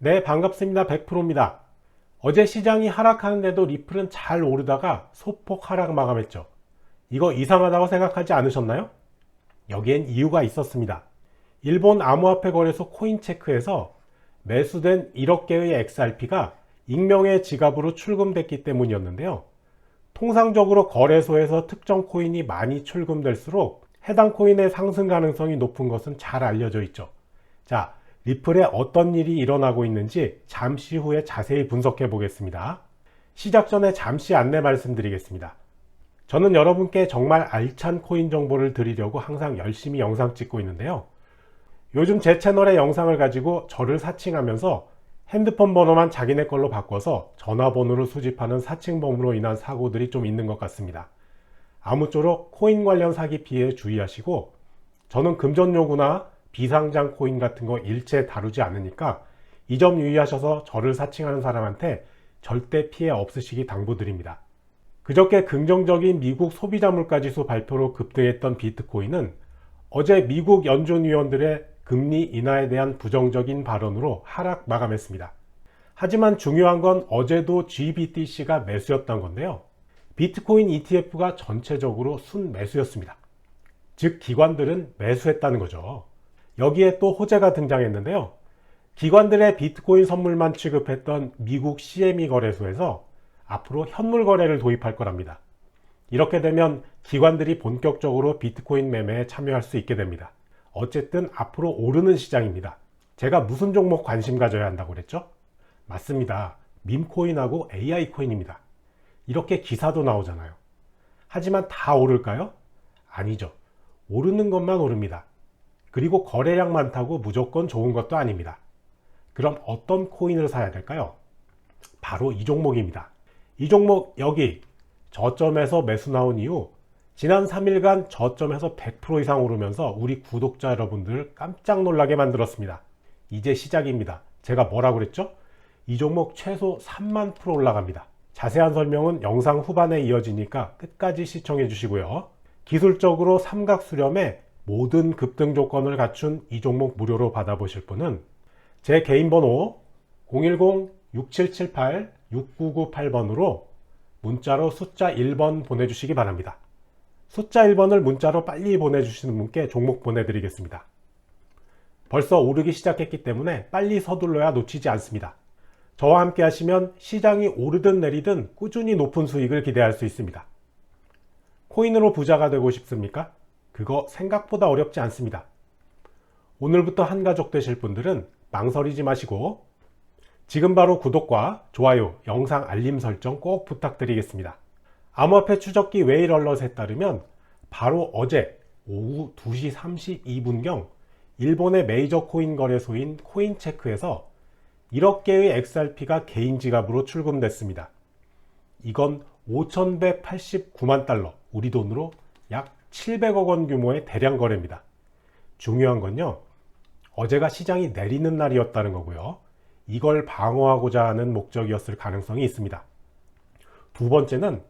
네, 반갑습니다. 100%입니다. 어제 시장이 하락하는데도 리플은 잘 오르다가 소폭 하락 마감했죠. 이거 이상하다고 생각하지 않으셨나요? 여기엔 이유가 있었습니다. 일본 암호화폐 거래소 코인체크에서 매수된 1억 개의 XRP가 익명의 지갑으로 출금됐기 때문이었는데요. 통상적으로 거래소에서 특정 코인이 많이 출금될수록 해당 코인의 상승 가능성이 높은 것은 잘 알려져 있죠. 자, 리플에 어떤 일이 일어나고 있는지 잠시 후에 자세히 분석해 보겠습니다. 시작 전에 잠시 안내 말씀드리겠습니다. 저는 여러분께 정말 알찬 코인 정보를 드리려고 항상 열심히 영상 찍고 있는데요. 요즘 제 채널의 영상을 가지고 저를 사칭하면서 핸드폰 번호만 자기네 걸로 바꿔서 전화번호를 수집하는 사칭범으로 인한 사고들이 좀 있는 것 같습니다. 아무쪼록 코인 관련 사기 피해에 주의하시고 저는 금전 요구나 비상장 코인 같은 거 일체 다루지 않으니까 이 점 유의하셔서 저를 사칭하는 사람한테 절대 피해 없으시기 당부드립니다. 그저께 긍정적인 미국 소비자 물가지수 발표로 급등했던 비트코인은 어제 미국 연준위원들의 금리 인하에 대한 부정적인 발언으로 하락 마감했습니다. 하지만 중요한 건 어제도 GBTC가 매수였던 건데요. 비트코인 ETF가 전체적으로 순매수였습니다. 즉, 기관들은 매수했다는 거죠. 여기에 또 호재가 등장했는데요. 기관들의 비트코인 선물만 취급했던 미국 CME 거래소에서 앞으로 현물 거래를 도입할 거랍니다. 이렇게 되면 기관들이 본격적으로 비트코인 매매에 참여할 수 있게 됩니다. 어쨌든 앞으로 오르는 시장입니다. 제가 무슨 종목 관심 가져야 한다고 그랬죠? 맞습니다. 밈코인하고 AI 코인입니다. 이렇게 기사도 나오잖아요. 하지만 다 오를까요? 아니죠. 오르는 것만 오릅니다. 그리고 거래량 많다고 무조건 좋은 것도 아닙니다. 그럼 어떤 코인을 사야 될까요? 바로 이 종목입니다. 이 종목 여기 저점에서 매수 나온 이후 지난 3일간 저점에서 100% 이상 오르면서 우리 구독자 여러분들 깜짝 놀라게 만들었습니다. 이제 시작입니다. 제가 뭐라 그랬죠? 이 종목 최소 3만 프로 올라갑니다. 자세한 설명은 영상 후반에 이어지니까 끝까지 시청해 주시고요. 기술적으로 삼각 수렴에 모든 급등 조건을 갖춘 이 종목 무료로 받아보실 분은 제 개인 번호 010-6778-6998번으로 문자로 숫자 1번 보내주시기 바랍니다. 숫자 1번을 문자로 빨리 보내주시는 분께 종목 보내드리겠습니다. 벌써 오르기 시작했기 때문에 빨리 서둘러야 놓치지 않습니다. 저와 함께 하시면 시장이 오르든 내리든 꾸준히 높은 수익을 기대할 수 있습니다. 코인으로 부자가 되고 싶습니까? 그거 생각보다 어렵지 않습니다. 오늘부터 한 가족 되실 분들은 망설이지 마시고 지금 바로 구독과 좋아요, 영상 알림 설정 꼭 부탁드리겠습니다. 암호화폐 추적기 웨일 얼럿에 따르면 바로 어제 오후 2시 32분경 일본의 메이저 코인 거래소인 코인체크에서 1억 개의 XRP가 개인 지갑으로 출금됐습니다. 이건 5,189만 달러, 우리 돈으로 약 700억 원 규모의 대량 거래입니다. 중요한 건요, 어제가 시장이 내리는 날이었다는 거고요. 이걸 방어하고자 하는 목적이었을 가능성이 있습니다. 두 번째는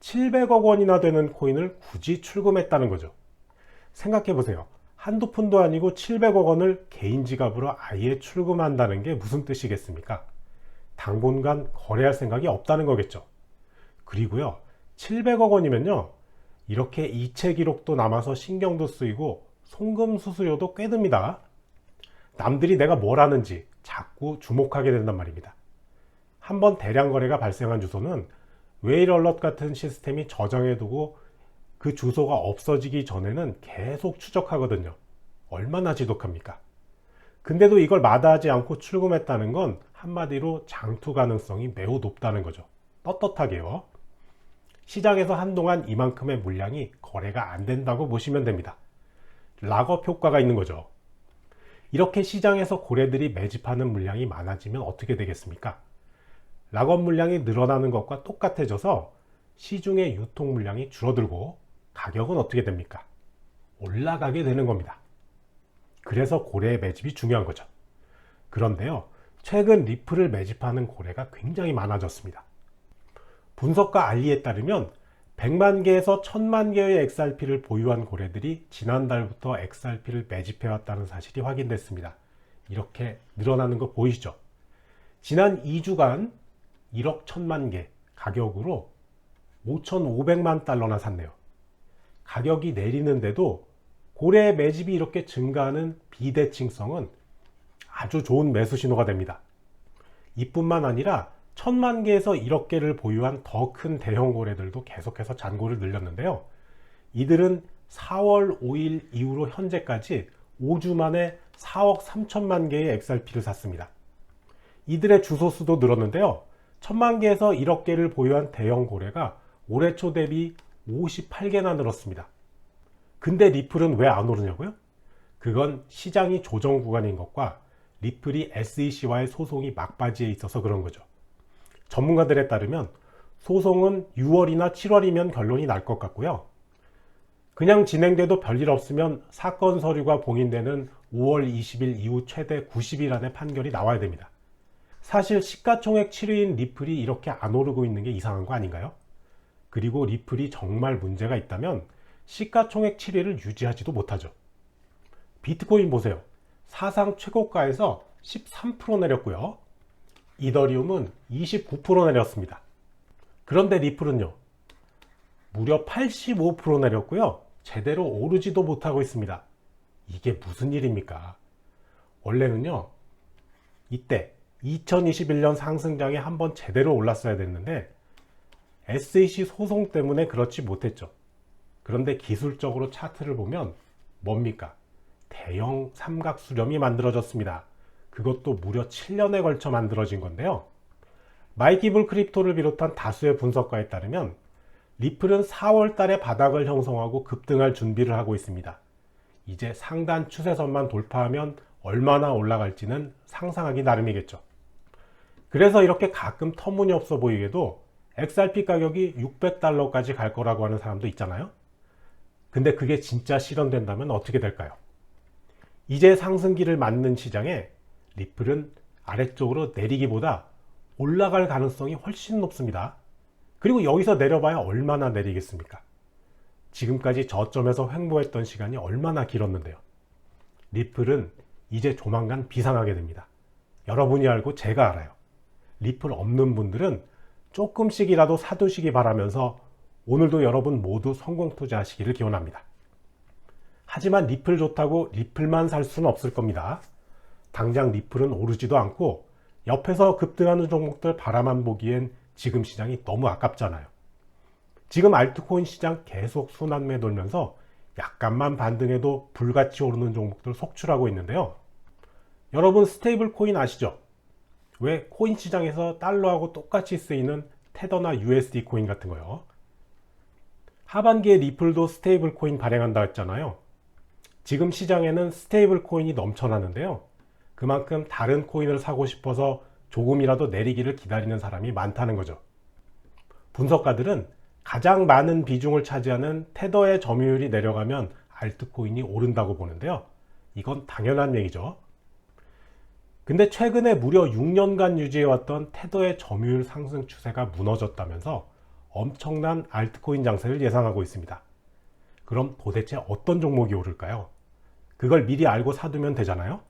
700억 원이나 되는 코인을 굳이 출금했다는 거죠. 생각해 보세요. 한두 푼도 아니고 700억 원을 개인 지갑으로 아예 출금한다는 게 무슨 뜻이겠습니까? 당분간 거래할 생각이 없다는 거겠죠. 그리고요, 700억 원이면요, 이렇게 이체 기록도 남아서 신경도 쓰이고 송금 수수료도 꽤 듭니다. 남들이 내가 뭘 하는지 자꾸 주목하게 된단 말입니다. 한번 대량 거래가 발생한 주소는 웨일 얼럿 같은 시스템이 저장해두고 그 주소가 없어지기 전에는 계속 추적하거든요. 얼마나 지독합니까? 근데도 이걸 마다하지 않고 출금했다는 건 한마디로 장투 가능성이 매우 높다는 거죠. 떳떳하게요. 시장에서 한동안 이만큼의 물량이 거래가 안 된다고 보시면 됩니다. 락업 효과가 있는 거죠. 이렇게 시장에서 고래들이 매집하는 물량이 많아지면 어떻게 되겠습니까? 락업 물량이 늘어나는 것과 똑같아져서 시중의 유통 물량이 줄어들고 가격은 어떻게 됩니까? 올라가게 되는 겁니다. 그래서 고래의 매집이 중요한 거죠. 그런데요, 최근 리플을 매집하는 고래가 굉장히 많아졌습니다. 분석가 알리에 따르면 100만 개에서 1000만 개의 XRP를 보유한 고래들이 지난달부터 XRP를 매집해 왔다는 사실이 확인됐습니다. 이렇게 늘어나는 거 보이시죠? 지난 2주간 1억 1천만 개 가격으로 5,500만 달러나 샀네요. 가격이 내리는데도 고래 매집이 이렇게 증가하는 비대칭성은 아주 좋은 매수 신호가 됩니다. 이뿐만 아니라 천만 개에서 1억 개를 보유한 더 큰 대형 고래들도 계속해서 잔고를 늘렸는데요. 이들은 4월 5일 이후로 현재까지 5주 만에 4억 3천만 개의 XRP를 샀습니다. 이들의 주소 수도 늘었는데요. 천만 개에서 1억 개를 보유한 대형 고래가 올해 초 대비 58개나 늘었습니다. 근데 리플은 왜 안 오르냐고요? 그건 시장이 조정 구간인 것과 리플이 SEC와의 소송이 막바지에 있어서 그런 거죠. 전문가들에 따르면 소송은 6월이나 7월이면 결론이 날 것 같고요. 그냥 진행돼도 별일 없으면 사건 서류가 봉인되는 5월 20일 이후 최대 90일 안에 판결이 나와야 됩니다. 사실 시가총액 7위인 리플이 이렇게 안 오르고 있는 게 이상한 거 아닌가요? 그리고 리플이 정말 문제가 있다면 시가총액 7위를 유지하지도 못하죠. 비트코인 보세요. 사상 최고가에서 13% 내렸고요. 이더리움은 29% 내렸습니다. 그런데 리플은요. 무려 85% 내렸고요. 제대로 오르지도 못하고 있습니다. 이게 무슨 일입니까? 원래는요. 이때 2021년 상승장에 한번 제대로 올랐어야 됐는데 SEC 소송 때문에 그렇지 못했죠. 그런데 기술적으로 차트를 보면 뭡니까? 대형 삼각 수렴이 만들어졌습니다. 그것도 무려 7년에 걸쳐 만들어진 건데요. 마이키블 크립토를 비롯한 다수의 분석가에 따르면 리플은 4월 달에 바닥을 형성하고 급등할 준비를 하고 있습니다. 이제 상단 추세선만 돌파하면 얼마나 올라갈지는 상상하기 나름이겠죠. 그래서 이렇게 가끔 터무니없어 보이게도 XRP 가격이 600달러까지 갈 거라고 하는 사람도 있잖아요. 근데 그게 진짜 실현된다면 어떻게 될까요? 이제 상승기를 맞는 시장에 리플은 아래쪽으로 내리기보다 올라갈 가능성이 훨씬 높습니다. 그리고 여기서 내려봐야 얼마나 내리겠습니까? 지금까지 저점에서 횡보했던 시간이 얼마나 길었는데요. 리플은 이제 조만간 비상하게 됩니다. 여러분이 알고 제가 알아요. 리플 없는 분들은 조금씩이라도 사두시기 바라면서 오늘도 여러분 모두 성공 투자하시기를 기원합니다. 하지만 리플 좋다고 리플만 살 수는 없을 겁니다. 당장 리플은 오르지도 않고 옆에서 급등하는 종목들 바라만 보기엔 지금 시장이 너무 아깝잖아요. 지금 알트코인 시장 계속 순환매 돌면서 약간만 반등해도 불같이 오르는 종목들 속출하고 있는데요. 여러분 스테이블 코인 아시죠? 왜 코인 시장에서 달러하고 똑같이 쓰이는 테더나 USD 코인 같은 거요. 하반기에 리플도 스테이블 코인 발행한다 했잖아요. 지금 시장에는 스테이블 코인이 넘쳐나는데요. 그만큼 다른 코인을 사고 싶어서 조금이라도 내리기를 기다리는 사람이 많다는 거죠. 분석가들은 가장 많은 비중을 차지하는 테더의 점유율이 내려가면 알트코인이 오른다고 보는데요. 이건 당연한 얘기죠. 근데 최근에 무려 6년간 유지해왔던 테더의 점유율 상승 추세가 무너졌다면서 엄청난 알트코인 장세를 예상하고 있습니다. 그럼 도대체 어떤 종목이 오를까요? 그걸 미리 알고 사두면 되잖아요?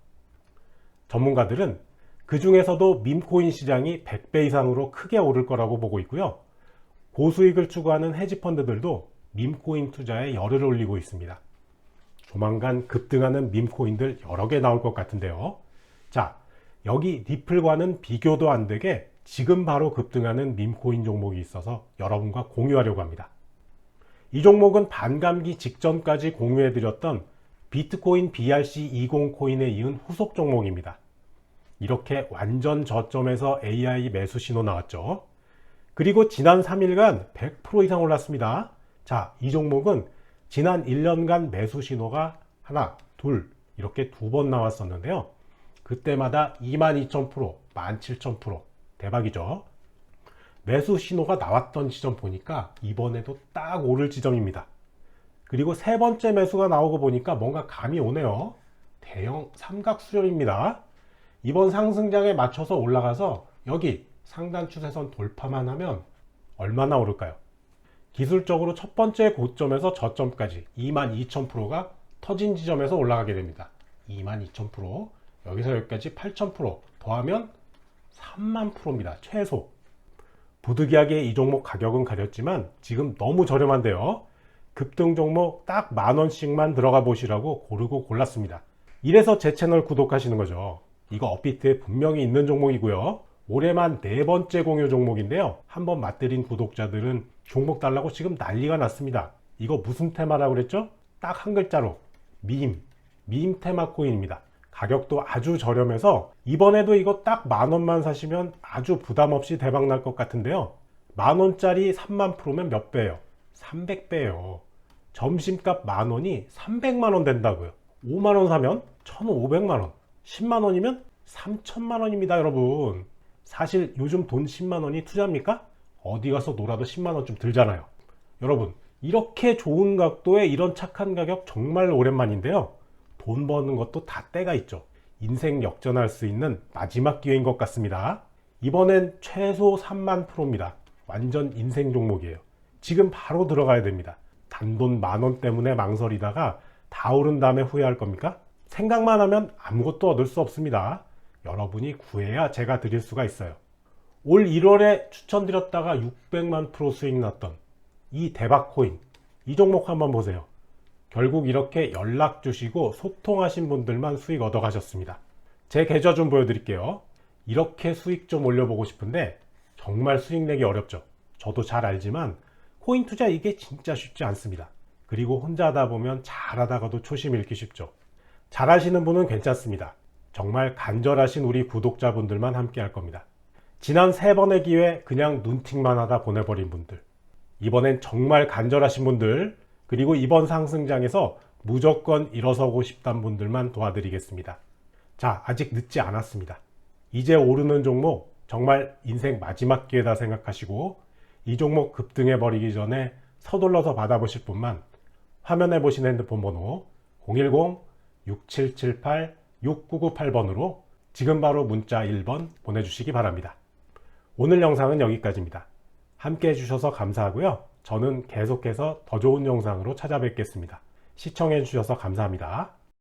전문가들은 그 중에서도 밈코인 시장이 100배 이상으로 크게 오를 거라고 보고 있고요. 고수익을 추구하는 헤지펀드들도 밈코인 투자에 열을 올리고 있습니다. 조만간 급등하는 밈코인들 여러 개 나올 것 같은데요. 자, 여기 리플과는 비교도 안 되게 지금 바로 급등하는 밈코인 종목이 있어서 여러분과 공유하려고 합니다. 이 종목은 반감기 직전까지 공유해드렸던 비트코인 BRC20 코인에 이은 후속 종목입니다. 이렇게 완전 저점에서 AI 매수 신호 나왔죠. 그리고 지난 3일간 100% 이상 올랐습니다. 자, 이 종목은 지난 1년간 매수 신호가 하나, 둘, 이렇게 두 번 나왔었는데요. 그때마다 22,000%, 17,000% 대박이죠. 매수 신호가 나왔던 지점 보니까 이번에도 딱 오를 지점입니다. 그리고 세 번째 매수가 나오고 보니까 뭔가 감이 오네요. 대형 삼각 수렴입니다. 이번 상승장에 맞춰서 올라가서 여기 상단 추세선 돌파만 하면 얼마나 오를까요? 기술적으로 첫 번째 고점에서 저점까지 22,000%가 터진 지점에서 올라가게 됩니다. 22,000% 여기서 여기까지 8,000% 더하면 3만 프로입니다. 최소. 부득이하게 이 종목 가격은 가렸지만 지금 너무 저렴한데요. 급등 종목 딱 만 원씩만 들어가 보시라고 고르고 골랐습니다. 이래서 제 채널 구독하시는 거죠. 이거 업비트에 분명히 있는 종목이고요. 올해만 네 번째 공유 종목인데요. 한번 맛들인 구독자들은 종목 달라고 지금 난리가 났습니다. 이거 무슨 테마라고 그랬죠? 딱 한 글자로 밈, 밈 테마 코인입니다. 가격도 아주 저렴해서 이번에도 이거 딱 만 원만 사시면 아주 부담 없이 대박 날 것 같은데요. 만 원짜리 3만 프로면 몇 배예요? 300배예요. 점심값 만 원이 300만 원 된다고요. 5만 원 사면 1,500만 원. 10만 원이면 3천만 원입니다, 여러분. 사실 요즘 돈 10만 원이 투자입니까? 어디 가서 놀아도 10만 원쯤 들잖아요. 여러분, 이렇게 좋은 각도에 이런 착한 가격 정말 오랜만인데요. 돈 버는 것도 다 때가 있죠. 인생 역전할 수 있는 마지막 기회인 것 같습니다. 이번엔 최소 3만 프로입니다. 완전 인생 종목이에요. 지금 바로 들어가야 됩니다. 단돈 만 원 때문에 망설이다가 다 오른 다음에 후회할 겁니까? 생각만 하면 아무것도 얻을 수 없습니다. 여러분이 구해야 제가 드릴 수가 있어요. 올 1월에 추천드렸다가 600만 프로 수익 났던 이 대박 코인. 이 종목 한번 보세요. 결국 이렇게 연락 주시고 소통하신 분들만 수익 얻어 가셨습니다. 제 계좌 좀 보여드릴게요. 이렇게 수익 좀 올려보고 싶은데 정말 수익 내기 어렵죠. 저도 잘 알지만 코인 투자 이게 진짜 쉽지 않습니다. 그리고 혼자 하다 보면 잘하다가도 초심 잃기 쉽죠. 잘하시는 분은 괜찮습니다. 정말 간절하신 우리 구독자분들만 함께 할 겁니다. 지난 세 번의 기회 그냥 눈팅만 하다 보내버린 분들. 이번엔 정말 간절하신 분들, 그리고 이번 상승장에서 무조건 일어서고 싶단 분들만 도와드리겠습니다. 자, 아직 늦지 않았습니다. 이제 오르는 종목 정말 인생 마지막 기회다 생각하시고 이 종목 급등해 버리기 전에 서둘러서 받아보실 분만 화면에 보시는 핸드폰 번호 010-6778-6998번으로 지금 바로 문자 1번 보내주시기 바랍니다. 오늘 영상은 여기까지입니다. 함께 해주셔서 감사하고요. 저는 계속해서 더 좋은 영상으로 찾아뵙겠습니다. 시청해주셔서 감사합니다.